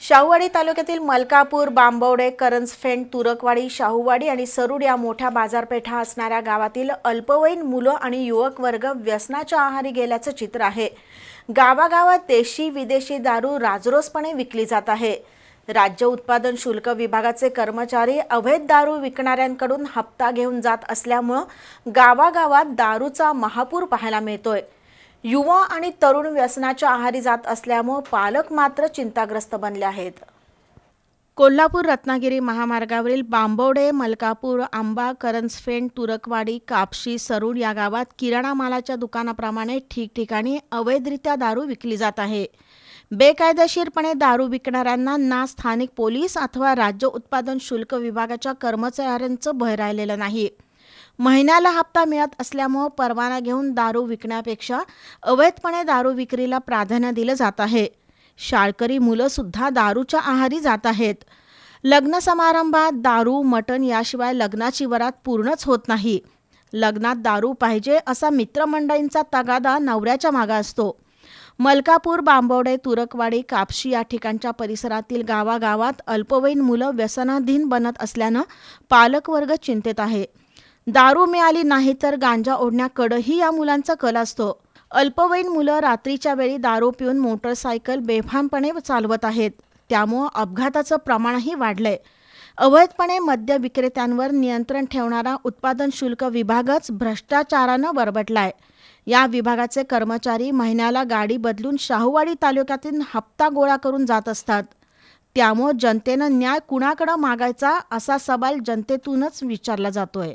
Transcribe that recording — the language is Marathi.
शाहूवाडी तालुक्यातील मलकापूर बांबवडे करंजफेंड तुरकवाडी शाहूवाडी आणि सरुड या मोठ्या बाजारपेठा असणाऱ्या गावातील अल्पवयीन मुलं आणि युवक वर्ग व्यसनाच्या आहारी गेल्याचं चित्र आहे. गावागावात देशी विदेशी दारू राजरोसपणे विकली जात आहे. राज्य उत्पादन शुल्क विभागाचे कर्मचारी अवैध दारू विकणाऱ्यांकडून हप्ता घेऊन जात असल्यामुळं गावागावात दारूचा महापूर पाहायला मिळतोय. युवा आणि तरुण व्यसनाच्या आहारी जात असल्यामुळं पालक मात्र चिंताग्रस्त बनले आहेत. कोल्हापूर रत्नागिरी महामार्गावरील बांबवडे मलकापूर आंबा करंजफेंट तुरकवाडी कापशी सरूड या गावात किराणा मालाच्या दुकानाप्रमाणे ठिकठिकाणी अवैधरित्या दारू विकली जात आहे. बेकायदेशीरपणे दारू विकणाऱ्यांना ना स्थानिक पोलीस अथवा राज्य उत्पादन शुल्क विभागाच्या कर्मचाऱ्यांचं भय राहिलेलं नाही. महिन्याला हप्ता मिळत असल्यामुळं परवाना घेऊन दारू विकण्यापेक्षा अवैधपणे दारू विक्रीला प्राधान्य दिलं जात आहे. शाळकरी मुलंसुद्धा दारूच्या आहारी जात आहेत. लग्न समारंभात दारू मटण याशिवाय लग्नाची वरात पूर्णच होत नाही. लग्नात दारू पाहिजे असा मित्रमंडळींचा तगादा नवऱ्याच्या मागा असतो. मलकापूर बांबवडे तुरकवाडी कापशी या ठिकाणच्या परिसरातील गावागावात अल्पवयीन मुलं व्यसनाधीन बनत असल्यानं पालकवर्ग चिंतेत आहे. दारू मिळाली नाही तर गांजा ओढण्याकडंही या मुलांचा कल असतो. अल्पवयीन मुलं रात्रीच्या वेळी दारू पिऊन मोटरसायकल बेफामपणे चालवत आहेत. त्यामुळं अपघाताचं प्रमाणही वाढलंय. अवैधपणे मद्य विक्रेत्यांवर नियंत्रण ठेवणारा उत्पादन शुल्क विभागच भ्रष्टाचारानं बरबटलाय. या विभागाचे कर्मचारी महिन्याला गाडी बदलून शाहूवाडी तालुक्यातून हप्ता गोळा करून जात असतात. त्यामुळं जनतेनं न्याय कुणाकडं मागायचा असा सवाल जनतेतूनच विचारला जातोय.